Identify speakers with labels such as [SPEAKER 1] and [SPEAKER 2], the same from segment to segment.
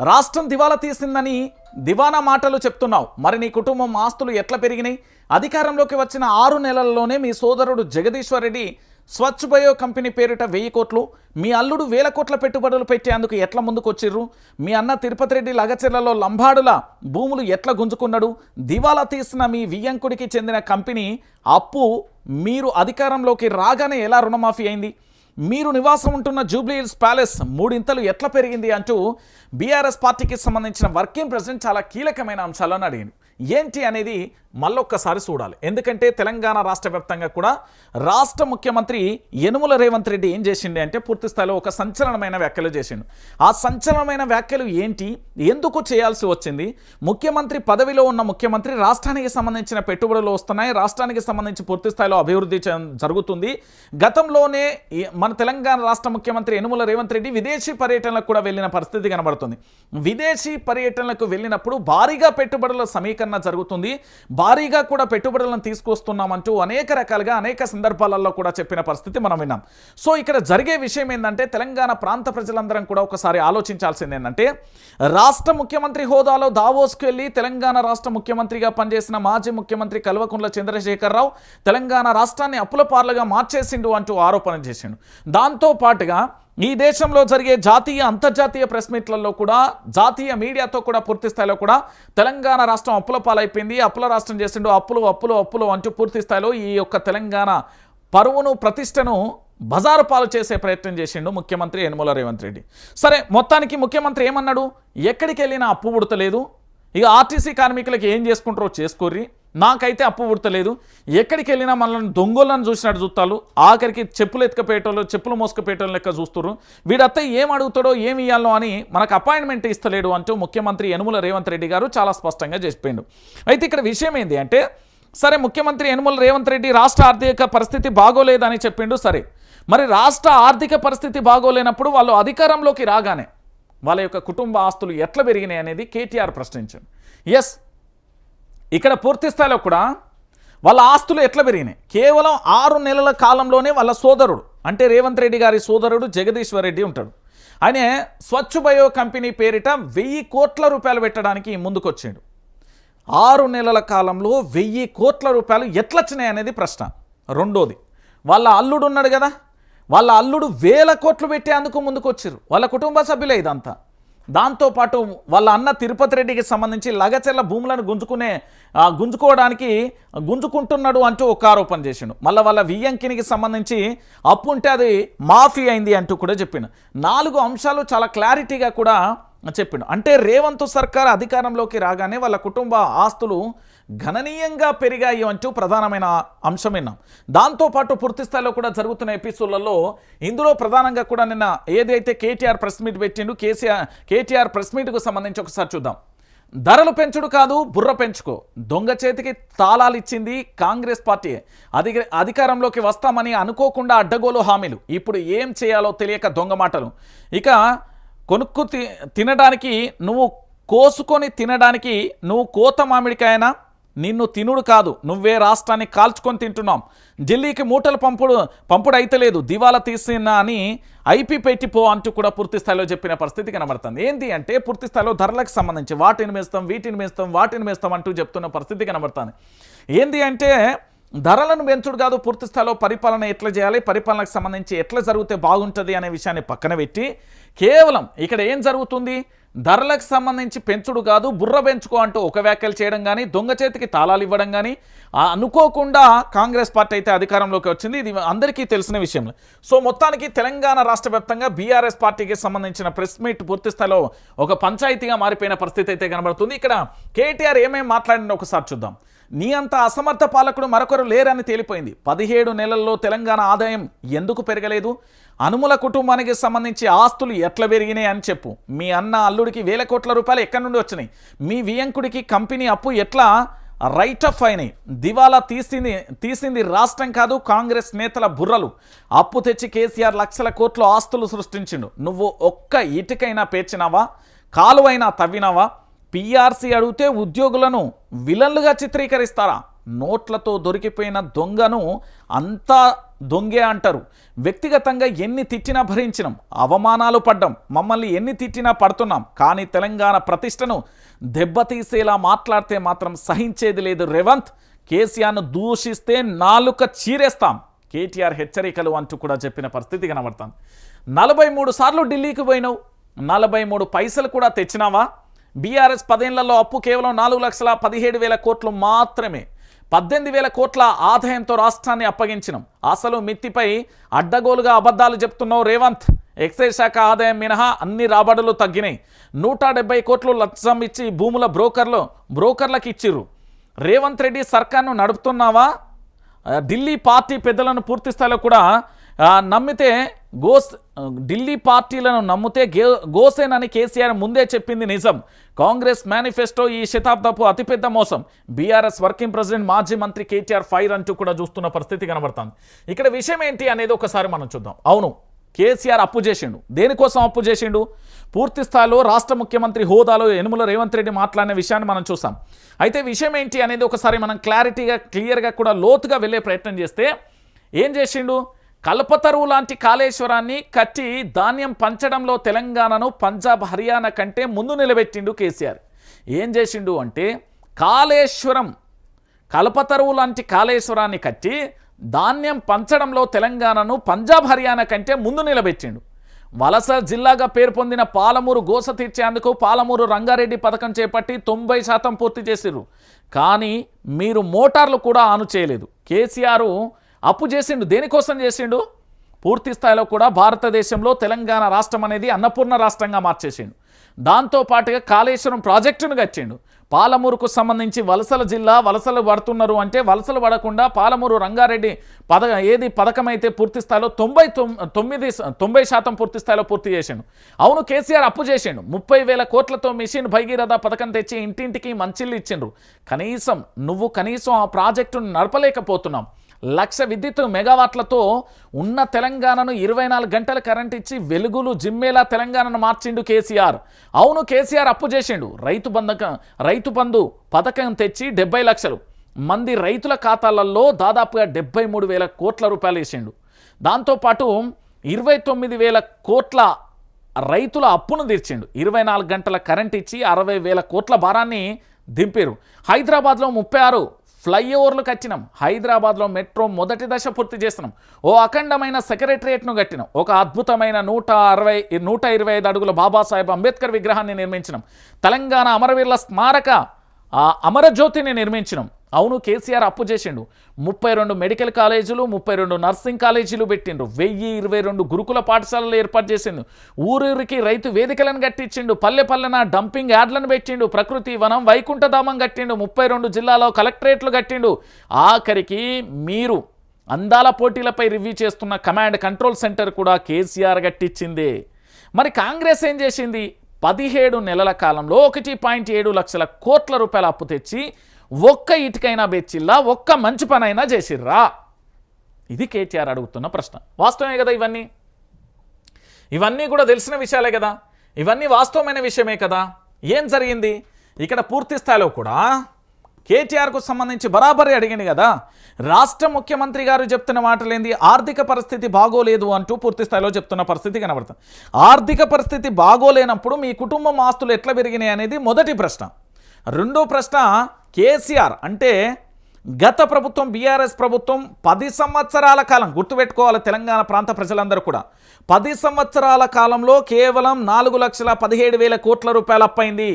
[SPEAKER 1] రాష్ట్రం దివాలా తీసిందని దివానా మాటలు చెప్తున్నావు. మరి నీ కుటుంబం ఆస్తులు ఎట్లా పెరిగినాయి? అధికారంలోకి వచ్చిన ఆరు నెలల్లోనే మీ సోదరుడు జగదీశ్వర్ రెడ్డి స్వచ్ఛ బయో కంపెనీ పేరిట వెయ్యి కోట్లు మీ అల్లుడు వేల కోట్ల పెట్టుబడులు పెట్టేందుకు ఎట్లా ముందుకొచ్చిర్రు? మీ అన్న తిరుపతి రెడ్డి లగచెర్లలో లంబాడుల భూములు ఎట్లా గుంజుకున్నాడు? దివాలా తీసిన మీ వియ్యంకుడికి చెందిన కంపెనీ అప్పు మీరు అధికారంలోకి రాగానే ఎలా రుణమాఫీ అయింది? మీరు నివాసం ఉంటున్న జూబ్లీహిల్స్ ప్యాలెస్ మూడింతలు ఎట్లా పెరిగింది అంటూ బీఆర్ఎస్ పార్టీకి సంబంధించిన వర్కింగ్ ప్రెసిడెంట్ చాలా కీలకమైన అంశాలను అడిగింది. ఏంటి అనేది మళ్ళొక్కసారి చూడాలి. ఎందుకంటే తెలంగాణ రాష్ట్ర వ్యాప్తంగా కూడా రాష్ట్ర ముఖ్యమంత్రి యనుమల రేవంత్ రెడ్డి ఏం చేసిండే అంటే పూర్తి స్థాయిలో ఒక సంచలనమైన వ్యాఖ్యలు చేసిండు. ఆ సంచలనమైన వ్యాఖ్యలు ఏంటి? ఎందుకు చేయాల్సి వచ్చింది? ముఖ్యమంత్రి పదవిలో ఉన్న ముఖ్యమంత్రి రాష్ట్రానికి సంబంధించిన పెట్టుబడులు వస్తున్నాయి. రాష్ట్రానికి సంబంధించి పూర్తి స్థాయిలో అభివృద్ధి జరుగుతుంది. గతంలోనే మన తెలంగాణ రాష్ట్ర ముఖ్యమంత్రి యనుమల రేవంత్ రెడ్డి విదేశీ పర్యటనలకు కూడా వెళ్ళిన పరిస్థితి కనబడుతుంది. విదేశీ పర్యటనలకు వెళ్ళినప్పుడు భారీగా పెట్టుబడుల సమీకరణ జరుగుతుంది. భారీగా కూడా పెట్టుబడులను తీసుకొస్తున్నామంటూ అనేక రకాలుగా అనేక సందర్భాలలో కూడా చెప్పిన పరిస్థితి మనం విన్నాం. సో ఇక్కడ జరిగే విషయం ఏంటంటే తెలంగాణ ప్రాంత ప్రజలందరం కూడా ఒకసారి ఆలోచించాల్సింది ఏంటంటే రాష్ట్ర ముఖ్యమంత్రి హోదాలో దావోస్కు వెళ్ళి తెలంగాణ రాష్ట్ర ముఖ్యమంత్రిగా పనిచేసిన మాజీ ముఖ్యమంత్రి కల్వకుంట్ల చంద్రశేఖరరావు తెలంగాణ రాష్ట్రాన్ని అప్పుల పార్లుగా మార్చేసిండు అంటూ ఆరోపణ చేసిండు. దాంతో పాటుగా ఈ దేశంలో జరిగే జాతీయ అంతర్జాతీయ ప్రెస్ మీట్లలో కూడా జాతీయ మీడియాతో కూడా పూర్తి స్థాయిలో కూడా తెలంగాణ రాష్ట్రం అప్పుల పాలైపోయింది. అప్పుల రాష్ట్రం చేసిండు అప్పులు అప్పులు అప్పులు అంటూ పూర్తి స్థాయిలో ఈ యొక్క తెలంగాణ పరువును ప్రతిష్టను బజారు పాలు చేసే ప్రయత్నం చేసిండు ముఖ్యమంత్రి యనమల రేవంత్ రెడ్డి. సరే మొత్తానికి ముఖ్యమంత్రి ఏమన్నాడు? ఎక్కడికి వెళ్ళినా అప్పు పుడతలేదు. ఇక ఆర్టీసీ కార్మికులకి ఏం చేసుకుంటారో చేసుకోర్రి. నాకైతే అప్పు పుడతలేదు. ఎక్కడికి వెళ్ళినా మనల్ని దొంగలను చూసినట్టు చూస్తాలు ఆఖరికి చెప్పులు ఎత్తుకపోయేటోళ్ళు చెప్పులు మోసుకపోయేటోళ్ళు లెక్క చూస్తున్నారు వీడత్త ఏం అడుగుతాడో ఏమి ఇవ్వాలో అని మనకు అపాయింట్మెంట్ ఇస్తలేడు అంటూ ముఖ్యమంత్రి యనుమల రేవంత్ రెడ్డి గారు చాలా స్పష్టంగా చెప్పిండు అయితే ఇక్కడ విషయం ఏంటి అంటే సరే ముఖ్యమంత్రి యనుమల రేవంత్ రెడ్డి రాష్ట్ర ఆర్థిక పరిస్థితి బాగోలేదని చెప్పిండు సరే. మరి రాష్ట్ర ఆర్థిక పరిస్థితి బాగోలేనప్పుడు వాళ్ళు అధికారంలోకి రాగానే వాళ్ళ యొక్క కుటుంబ ఆస్తులు ఎట్లా పెరిగినాయి అనేది కేటీఆర్ ప్రశ్నించాడు. ఎస్ ఇక్కడ పూర్తి స్థాయిలో కూడా వాళ్ళ ఆస్తులు ఎట్లా పెరిగినాయి? కేవలం ఆరు నెలల కాలంలోనే వాళ్ళ సోదరుడు అంటే రేవంత్ రెడ్డి గారి సోదరుడు జగదీశ్వర్ రెడ్డి ఉంటాడు. ఆయన స్వచ్ఛ బయో కంపెనీ పేరిట వెయ్యి కోట్ల రూపాయలు పెట్టడానికి ముందుకొచ్చాడు. ఆరు నెలల కాలంలో వెయ్యి కోట్ల రూపాయలు ఎట్లొచ్చినాయి అనేది ప్రశ్న. రెండోది వాళ్ళ అల్లుడు ఉన్నాడు కదా? వాళ్ళ అల్లుడు వేల కోట్లు పెట్టేందుకు ముందుకొచ్చారు. వాళ్ళ కుటుంబ సభ్యులే ఇదంతా. దాంతోపాటు వాళ్ళ అన్న తిరుపతి రెడ్డికి సంబంధించి లగచెల్ల భూములను గుంజుకునే గుంజుకోవడానికి గుంజుకుంటున్నాడు అంటూ ఒక ఆరోపణ చేసిండు. మళ్ళీ వాళ్ళ వియ్యంకినికి సంబంధించి అప్పు ఉంటే అది మాఫీ అయింది అంటూ కూడా చెప్పిండు. నాలుగు అంశాలు చాలా క్లారిటీగా కూడా చెప్పిండు. అంటే రేవంత్ సర్కార్ అధికారంలోకి రాగానే వాళ్ళ కుటుంబ ఆస్తులు గణనీయంగా పెరిగాయి అంటూ ప్రధానమైన అంశం విన్నాం. దాంతోపాటు పూర్తి స్థాయిలో కూడా జరుగుతున్న ఎపిసోడ్లలో ఇందులో ప్రధానంగా కూడా నిన్న ఏదైతే కేటీఆర్ ప్రెస్ మీట్ పెట్టిండు కేసీఆర్ కేటీఆర్ ప్రెస్ మీట్కు సంబంధించి ఒకసారి చూద్దాం. ధరలు పెంచుడు కాదు బుర్ర పెంచుకో. దొంగ చేతికి తాళాలు ఇచ్చింది కాంగ్రెస్ పార్టీ. అధిక అధికారంలోకి వస్తామని అనుకోకుండా అడ్డగోలు హామీలు. ఇప్పుడు ఏం చేయాలో తెలియక దొంగ మాటలు. ఇక కొనుక్కు తినడానికి నువ్వు కోసుకొని తినడానికి నువ్వు కోత మామిడికాయనా? నిన్ను తినుడు కాదు నువ్వే రాష్ట్రాన్ని కాల్చుకొని తింటున్నాం. ఢిల్లీకి మూటలు పంపుడు పంపుడు అయితలేదు దివాలా తీసిన అని ఐపీ పెట్టిపో అంటూ కూడా పూర్తి స్థాయిలో చెప్పిన పరిస్థితి కనబడుతుంది. ఏంటి అంటే పూర్తి స్థాయిలో ధరలకు సంబంధించి వాటిని మేస్తాం వీటిని మేస్తాం వాటిని మేస్తాం అంటూ చెప్తున్న పరిస్థితి కనబడుతుంది. ఏంది అంటే ధరలను పెంచుడు కాదు పూర్తి స్థాయిలో పరిపాలన ఎట్లా చేయాలి పరిపాలనకు సంబంధించి ఎట్లా జరిగితే బాగుంటుంది అనే విషయాన్ని పక్కన పెట్టి కేవలం ఇక్కడ ఏం జరుగుతుంది? ధరలకు సంబంధించి పెంచుడు కాదు బుర్ర పెంచుకో అంటూ ఒక వ్యాఖ్యలు చేయడం కానీ దొంగ చేతికి తాళాలు ఇవ్వడం కానీ అనుకోకుండా కాంగ్రెస్ పార్టీ అయితే అధికారంలోకి వచ్చింది. ఇది అందరికీ తెలిసిన విషయం. సో మొత్తానికి తెలంగాణ రాష్ట్ర వ్యాప్తంగా బీఆర్ఎస్ పార్టీకి సంబంధించిన ప్రెస్ మీట్ పూర్తి స్థాయిలో ఒక పంచాయతీగా మారిపోయిన పరిస్థితి అయితే కనబడుతుంది. ఇక్కడ కేటీఆర్ ఏమేమి మాట్లాడిందో ఒకసారి చూద్దాం. నీ అంత అసమర్థ పాలకుడు మరొకరు లేరని తేలిపోయింది. పదిహేడు నెలల్లో తెలంగాణ ఆదాయం ఎందుకు పెరగలేదు? అనుముల కుటుంబానికి సంబంధించి ఆస్తులు ఎట్లా పెరిగినాయి అని చెప్పు. మీ అన్న అల్లుడికి వేల కోట్ల రూపాయలు ఎక్కడి నుండి వచ్చినాయి? మీ వియంకుడికి కంపెనీ అప్పు ఎట్లా? రైట్ ఆఫ్ అయినాయి. దివాలా తీసింది తీసింది రాష్ట్రం కాదు కాంగ్రెస్ నేతల బుర్రలు. అప్పు తెచ్చి కేసీఆర్ లక్షల కోట్ల ఆస్తులు సృష్టించిండు. నువ్వు ఒక్క ఇటుకైనా పేర్చినావా? కాలువైనా తవ్వినావా? పీఆర్సీ అడిగితే ఉద్యోగులను విలన్లుగా చిత్రీకరిస్తారా? నోట్లతో దొరికిపోయిన దొంగను అంతా దొంగే అంటారు. వ్యక్తిగతంగా ఎన్ని తిట్టినా భరించినాం. అవమానాలు పడ్డాం. మమ్మల్ని ఎన్ని తిట్టినా పడుతున్నాం. కానీ తెలంగాణ ప్రతిష్టను దెబ్బతీసేలా మాట్లాడితే మాత్రం సహించేది లేదు రేవంత్. కేసీఆర్ను దూషిస్తే నాలుక చీరేస్తాం. కేటీఆర్ హెచ్చరికలు అంటూ కూడా చెప్పిన పరిస్థితి కనబడుతుంది నలభై మూడు సార్లు ఢిల్లీకి పోయినావు. నలభై మూడు పైసలు కూడా తెచ్చినావా? బీఆర్ఎస్ పదేళ్ళలో అప్పు కేవలం నాలుగు లక్షల పదిహేడు వేల కోట్లు మాత్రమే. పద్దెనిమిది వేల కోట్ల ఆదాయంతో రాష్ట్రాన్ని అప్పగించినాం. అసలు మిత్తిపై అడ్డగోలుగా అబద్ధాలు చెప్తున్నావు రేవంత్. ఎక్సైజ్ శాఖ ఆదాయం మినహా అన్ని రాబడులు తగ్గినాయి. నూట డెబ్బై కోట్లు లక్షం ఇచ్చి భూముల బ్రోకర్లు బ్రోకర్లకు ఇచ్చిర్రు. రేవంత్ రెడ్డి సర్కార్ను నడుపుతున్నావా? ఢిల్లీ పార్టీ పెద్దలను పూర్తి స్థాయిలో కూడా నమ్మితే గోస్ ఢిల్లీ పార్టీలను నమ్మితే గే గోసేనని కేసీఆర్ ముందే చెప్పింది నిజం. కాంగ్రెస్ మేనిఫెస్టో ఈ శతాబ్దపు అతిపెద్ద మోసం. బీఆర్ఎస్ వర్కింగ్ ప్రెసిడెంట్ మాజీ మంత్రి కేటీఆర్ ఫైర్ అంటూ కూడా చూస్తున్న పరిస్థితి కనబడుతుంది. ఇక్కడ విషయం ఏంటి అనేది ఒకసారి మనం చూద్దాం. అవును కేసీఆర్ అప్పు చేసిండు. దేనికోసం అప్పు చేసిండు? పూర్తి స్థాయిలో రాష్ట్ర ముఖ్యమంత్రి హోదాలో యనుమల రేవంత్ రెడ్డి మాట్లాడిన విషయాన్ని మనం చూసాం. అయితే విషయం ఏంటి అనేది ఒకసారి మనం క్లారిటీగా క్లియర్గా కూడా లోతుగా వెళ్ళే ప్రయత్నం చేస్తే ఏం చేసిండు? కల్పతరువు లాంటి కాళేశ్వరాన్ని కట్టి ధాన్యం పంచడంలో తెలంగాణను పంజాబ్ హర్యానా కంటే ముందు నిలబెట్టిండు కేసీఆర్. ఏం చేసిండు అంటే కాళేశ్వరం కల్పతరువు లాంటి కాళేశ్వరాన్ని కట్టి ధాన్యం పంచడంలో తెలంగాణను పంజాబ్ హర్యానా కంటే ముందు నిలబెట్టిండు. వలస జిల్లాగా పేరు పొందిన పాలమూరు గోస తీర్చేందుకు పాలమూరు రంగారెడ్డి పథకం చేపట్టి తొంభై శాతం పూర్తి చేసిర్రు. కానీ మీరు మోటార్లు కూడా ఆను చేయలేదు. కేసీఆర్ అప్పు చేసిండు. దేనికోసం చేసిండు? పూర్తి స్థాయిలో కూడా భారతదేశంలో తెలంగాణ రాష్ట్రం అనేది అన్నపూర్ణ రాష్ట్రంగా మార్చేసిండు. దాంతో పాటుగా కాళేశ్వరం ప్రాజెక్టును కట్టిండు. పాలమూరుకు సంబంధించి వలసల జిల్లా వలసలు పడుతున్నారు అంటే వలసలు పడకుండా పాలమూరు రంగారెడ్డి పద ఏది పథకం అయితే పూర్తి స్థాయిలో తొంభై తొమ్మిది తొంభై శాతం పూర్తి స్థాయిలో పూర్తి చేసిండు. అవును కేసీఆర్ అప్పు చేసిండు. ముప్పై వేల కోట్లతో మిషన్ భగీరథ పథకం తెచ్చి ఇంటింటికి మంచిళ్ళు ఇచ్చిండ్రు. కనీసం నువ్వు కనీసం ఆ ప్రాజెక్టును నడపలేకపోతున్నాం లక్ష విద్యుత్ మెగావాట్లతో ఉన్న తెలంగాణను ఇరవై నాలుగు గంటల కరెంట్ ఇచ్చి వెలుగులు జిమ్మేలా తెలంగాణను మార్చిండు కేసీఆర్. అవును కేసీఆర్ అప్పు చేసిండు. రైతు బంధకం రైతు బంధు పథకం తెచ్చి డెబ్బై లక్షలు. మంది రైతుల ఖాతాలలో దాదాపుగా డెబ్బై మూడు వేల కోట్ల రూపాయలు వేసిండు. దాంతోపాటు ఇరవై తొమ్మిది వేల కోట్ల రైతుల అప్పును తీర్చిండు. ఇరవై నాలుగు గంటల కరెంట్ ఇచ్చి అరవై వేల కోట్ల భారాన్ని దింపారు హైదరాబాద్లో ముప్పై ఆరు ఫ్లైఓవర్లు కట్టినాం. హైదరాబాద్లో మెట్రో మొదటి దశ పూర్తి చేస్తున్నాం. ఓ అఖండమైన సెక్రటరియట్ను కట్టినాం. ఒక అద్భుతమైన నూట అరవై నూట ఇరవై ఐదు అడుగుల బాబాసాహెబ్ అంబేద్కర్ విగ్రహాన్ని నిర్మించినాం. తెలంగాణ అమరవీరుల స్మారక ఆ అమరజ్యోతిని నిర్మించినాం. అవును కేసీఆర్ అప్పు చేసిండు. ముప్పై రెండు మెడికల్ కాలేజీలు ముప్పై రెండు నర్సింగ్ కాలేజీలు పెట్టిండు. వెయ్యి ఇరవై రెండు గురుకుల పాఠశాలలు ఏర్పాటు చేసిండు. ఊరూరికి రైతు వేదికలను కట్టించిండు. పల్లె పల్లెన డంపింగ్ యార్డ్లను పెట్టిండు. ప్రకృతి వనం వైకుంఠధామం కట్టిండు. ముప్పై రెండు జిల్లాలో కలెక్టరేట్లు కట్టిండు. ఆఖరికి మీరు అందాల పోటీలపై రివ్యూ చేస్తున్న కమాండ్ కంట్రోల్ సెంటర్ కూడా కేసీఆర్ కట్టించిందే. మరి కాంగ్రెస్ ఏం చేసింది? పదిహేడు నెలల కాలంలో ఒకటి పాయింట్ ఏడు లక్షల కోట్ల రూపాయల అప్పు తెచ్చి ఒక్క ఇటుకైనా బెచ్చిల్లా ఒక్క మంచి పనైనా చేసిర్రా? ఇది కేటీఆర్ అడుగుతున్న ప్రశ్న. వాస్తవమే కదా ఇవన్నీ? ఇవన్నీ కూడా తెలిసిన విషయాలే కదా. ఇవన్నీ వాస్తవమైన విషయమే కదా. ఏం జరిగింది? ఇక్కడ పూర్తి స్థాయిలో కూడా కేటీఆర్కు సంబంధించి బరాబరి అడిగింది కదా. రాష్ట్ర ముఖ్యమంత్రి గారు చెప్తున్న మాటలేంది? ఆర్థిక పరిస్థితి బాగోలేదు అంటూ పూర్తి స్థాయిలో చెప్తున్న పరిస్థితి కనబడుతుంది. ఆర్థిక పరిస్థితి బాగోలేనప్పుడు మీ కుటుంబం ఆస్తులు ఎట్లా పెరిగినాయి అనేది మొదటి ప్రశ్న. రెండో ప్రశ్న కేసీఆర్ అంటే గత ప్రభుత్వం బీఆర్ఎస్ ప్రభుత్వం పది సంవత్సరాల కాలం గుర్తుపెట్టుకోవాలి తెలంగాణ ప్రాంత ప్రజలందరూ కూడా పది సంవత్సరాల కాలంలో కేవలం నాలుగు లక్షల పదిహేడు వేల కోట్ల రూపాయలు అప్పైంది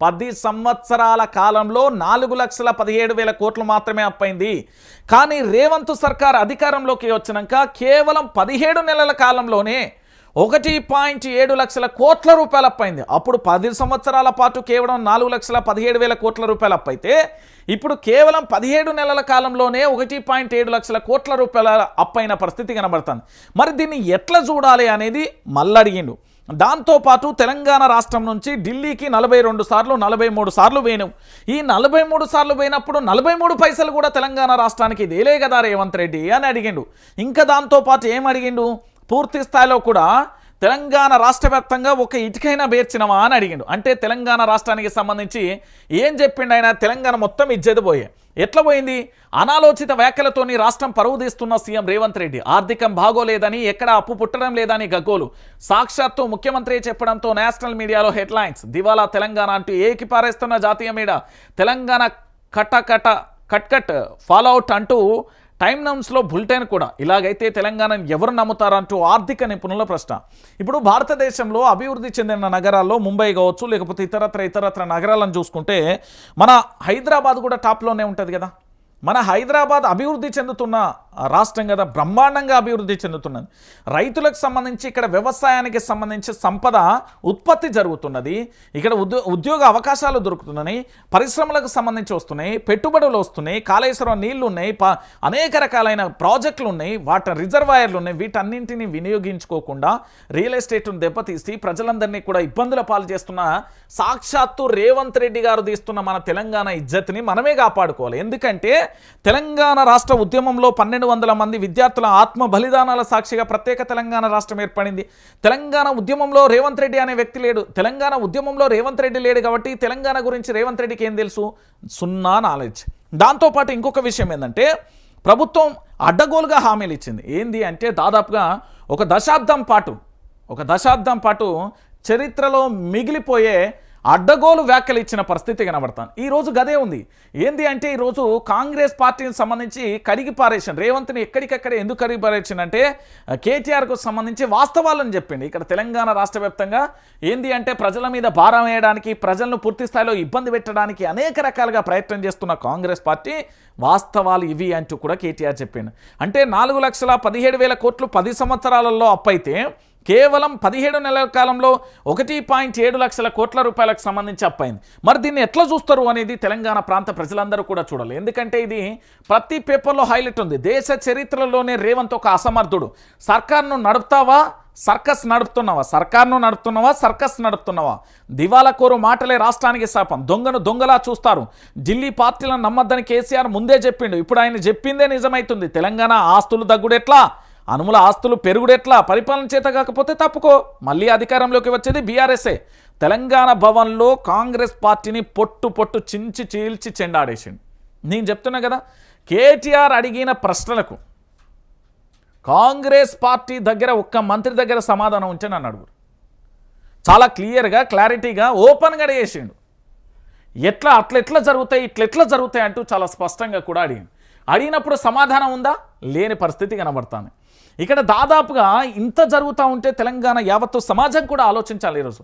[SPEAKER 1] పది సంవత్సరాల కాలంలో నాలుగు లక్షల పదిహేడు వేల కోట్లు మాత్రమే అప్పైంది కానీ రేవంత్ సర్కార్ అధికారంలోకి వచ్చినాక కేవలం పదిహేడు నెలల కాలంలోనే ఒకటి పాయింట్ ఏడు లక్షల కోట్ల రూపాయలు అప్పైంది అప్పుడు పది సంవత్సరాల పాటు కేవలం నాలుగు లక్షల పదిహేడు వేల కోట్ల రూపాయలు అప్పైతే ఇప్పుడు కేవలం పదిహేడు నెలల కాలంలోనే ఒకటి పాయింట్ ఏడు లక్షల కోట్ల రూపాయల అప్పైన పరిస్థితి కనబడుతుంది. మరి దీన్ని ఎట్లా చూడాలి అనేది మళ్ళడిగిండు దాంతోపాటు తెలంగాణ రాష్ట్రం నుంచి ఢిల్లీకి నలభై రెండు సార్లు నలభై మూడు సార్లు పోయినావు ఈ నలభై మూడు సార్లు పోయినప్పుడు నలభై మూడు పైసలు కూడా తెలంగాణ రాష్ట్రానికి ఇదేలే కదా రేవంత్ రెడ్డి అని అడిగిండు. ఇంకా దాంతోపాటు ఏం అడిగిండు? పూర్తి స్థాయిలో కూడా తెలంగాణ రాష్ట్ర వ్యాప్తంగా ఒక ఇటుకైనా పేర్చినవా అని అడిగిండు. అంటే తెలంగాణ రాష్ట్రానికి సంబంధించి ఏం చెప్పిండు ఆయన తెలంగాణ మొత్తం ఇజ్జది పోయే. ఎట్లా పోయింది? అనాలోచిత వ్యాఖ్యలతోని రాష్ట్రం పరువుదీస్తున్న సీఎం రేవంత్ రెడ్డి. ఆర్థికం బాగోలేదని ఎక్కడ అప్పు పుట్టడం లేదని గగ్గోలు. సాక్షాత్తు ముఖ్యమంత్రి చెప్పడంతో నేషనల్ మీడియాలో హెడ్లైన్స్. దివాలా తెలంగాణ అంటూ ఏకిపారేస్తున్న జాతీయ మీడ తెలంగాణ కటకట కట్ కట్ ఫాలోఅవుట్ అంటూ టైమ్ నౌన్స్లో బులెటిన్ కూడా. ఇలాగైతే తెలంగాణను ఎవరు నమ్ముతారంటూ ఆర్థిక నిపుణుల ప్రశ్న. ఇప్పుడు భారతదేశంలో అభివృద్ధి చెందిన నగరాల్లో ముంబై కావచ్చు లేకపోతే ఇతరత్ర ఇతరత్ర నగరాలను చూసుకుంటే మన హైదరాబాద్ కూడా టాప్లోనే ఉంటుంది కదా. మన హైదరాబాద్ అభివృద్ధి చెందుతున్న రాష్ట్రం కదా బ్రహ్మాండంగా అభివృద్ధి చెందుతున్నది. రైతులకు సంబంధించి ఇక్కడ వ్యవసాయానికి సంబంధించి సంపద ఉత్పత్తి జరుగుతున్నది. ఇక్కడ ఉద్యో ఉద్యోగ అవకాశాలు దొరుకుతున్నాయి. పరిశ్రమలకు సంబంధించి వస్తున్నాయి. పెట్టుబడులు వస్తున్నాయి. కాళేశ్వరం నీళ్ళు ఉన్నాయి అనేక రకాలైన ప్రాజెక్టులు ఉన్నాయి వాటి రిజర్వాయర్లు ఉన్నాయి వీటన్నింటినీ వినియోగించుకోకుండా రియల్ ఎస్టేట్ను దెబ్బతీసి ప్రజలందరినీ కూడా ఇబ్బందుల పాలు చేస్తున్న సాక్షాత్తు రేవంత్ రెడ్డి గారు తీస్తున్న మన తెలంగాణ ఇజ్జత్ని మనమే కాపాడుకోవాలి. ఎందుకంటే తెలంగాణ రాష్ట్ర ఉద్యమంలో పన్నెండు వందల మంది విద్యార్థుల ఆత్మ బలిదానాల సాక్షిగా ప్రత్యేక తెలంగాణ రాష్ట్రం ఏర్పడింది. తెలంగాణ ఉద్యమంలో రేవంత్ రెడ్డి అనే వ్యక్తి లేడు. తెలంగాణ ఉద్యమంలో రేవంత్ రెడ్డి లేడు కాబట్టి తెలంగాణ గురించి రేవంత్ రెడ్డికి ఏం తెలుసు? సున్నా నాలెడ్జ్. దాంతోపాటు ఇంకొక విషయం ఏంటంటే ప్రభుత్వం అడ్డగోలుగా హామీలు ఇచ్చింది. ఏంది అంటే దాదాపుగా ఒక దశాబ్దం పాటు ఒక దశాబ్దం పాటు చరిత్రలో మిగిలిపోయే అడ్డగోలు వ్యాఖ్యలు ఇచ్చిన పరిస్థితి కనబడతాను. ఈ రోజు గదే ఉంది. ఏంది అంటే ఈరోజు కాంగ్రెస్ పార్టీకి సంబంధించి కడిగి పారేషన్ రేవంత్ని ఎక్కడికక్కడ ఎందుకు కడిగి పారేషన్ అంటే కేటీఆర్కు సంబంధించి వాస్తవాలను చెప్పింది ఇక్కడ తెలంగాణ రాష్ట్ర వ్యాప్తంగా ఏంది అంటే ప్రజల మీద భారం వేయడానికి ప్రజలను పూర్తి స్థాయిలో ఇబ్బంది పెట్టడానికి అనేక రకాలుగా ప్రయత్నం చేస్తున్న కాంగ్రెస్ పార్టీ వాస్తవాలు ఇవి అంటూ కూడా కేటీఆర్ చెప్పిండు. అంటే నాలుగు లక్షల పదిహేడు వేల కోట్లు పది సంవత్సరాలలో అప్పైతే కేవలం పదిహేడు నెలల కాలంలో ఒకటి పాయింట్ ఏడు లక్షల కోట్ల రూపాయలకు సంబంధించి అప్పైంది మరి దీన్ని ఎట్లా చూస్తారు అనేది తెలంగాణ ప్రాంత ప్రజలందరూ కూడా చూడాలి. ఎందుకంటే ఇది ప్రతి పేపర్లో హైలైట్ ఉంది. దేశ చరిత్రలోనే రేవంత్ ఒక అసమర్థుడు. సర్కార్ను నడుపుతావా? సర్కస్ నడుపుతున్నావా? సర్కార్ను నడుపుతున్నావా? సర్కస్ నడుపుతున్నావా? దివాలా కోరు మాటలే రాష్ట్రానికి శాపం. దొంగను దొంగలా చూస్తారు. ఢిల్లీ పార్టీలను నమ్మద్దని కేసీఆర్ ముందే చెప్పిండు. ఇప్పుడు ఆయన చెప్పిందే నిజమైతుంది. తెలంగాణ ఆస్తులు దగ్గుడెట్లా అనుముల ఆస్తులు పెరుగుడెట్లా? పరిపాలన చేత కాకపోతే తప్పుకో. మళ్ళీ అధికారంలోకి వచ్చేది బీఆర్ఎస్ఏ. తెలంగాణ భవన్లో కాంగ్రెస్ పార్టీని పొట్టు పొట్టు చించి చీల్చి చెండాడేసిండు. నేను చెప్తున్నా కదా కేటీఆర్ అడిగిన ప్రశ్నలకు కాంగ్రెస్ పార్టీ దగ్గర ఒక్క మంత్రి దగ్గర సమాధానం ఉంటే నన్ను అడుగురు. చాలా క్లియర్గా క్లారిటీగా ఓపెన్గా అడిగేసిండు. ఎట్లా అట్లా ఎట్లా జరుగుతాయి ఇట్లా ఎట్లా జరుగుతాయి అంటూ చాలా స్పష్టంగా కూడా అడిగింది అడిగినప్పుడు సమాధానం ఉందా? లేని పరిస్థితి కనబడుతుంది. ఇక్కడ దాదాపుగా ఇంత జరుగుతూ ఉంటే తెలంగాణ యావత్తు సమాజం కూడా ఆలోచించాలి ఈరోజు.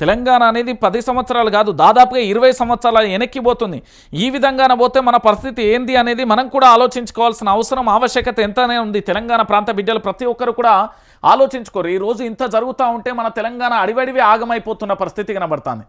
[SPEAKER 1] తెలంగాణ అనేది పది సంవత్సరాలు కాదు దాదాపుగా ఇరవై సంవత్సరాల వెనక్కిపోతుంది ఈ విధంగాన పోతే మన పరిస్థితి ఏంది అనేది మనం కూడా ఆలోచించుకోవాల్సిన అవసరం ఆవశ్యకత ఎంతనే ఉంది. తెలంగాణ ప్రాంత బిడ్డలు ప్రతి ఒక్కరు కూడా ఆలోచించుకోరు. ఈ రోజు ఇంత జరుగుతూ ఉంటే మన తెలంగాణ అడివడివి ఆగమైపోతున్న పరిస్థితి కనబడుతుంది.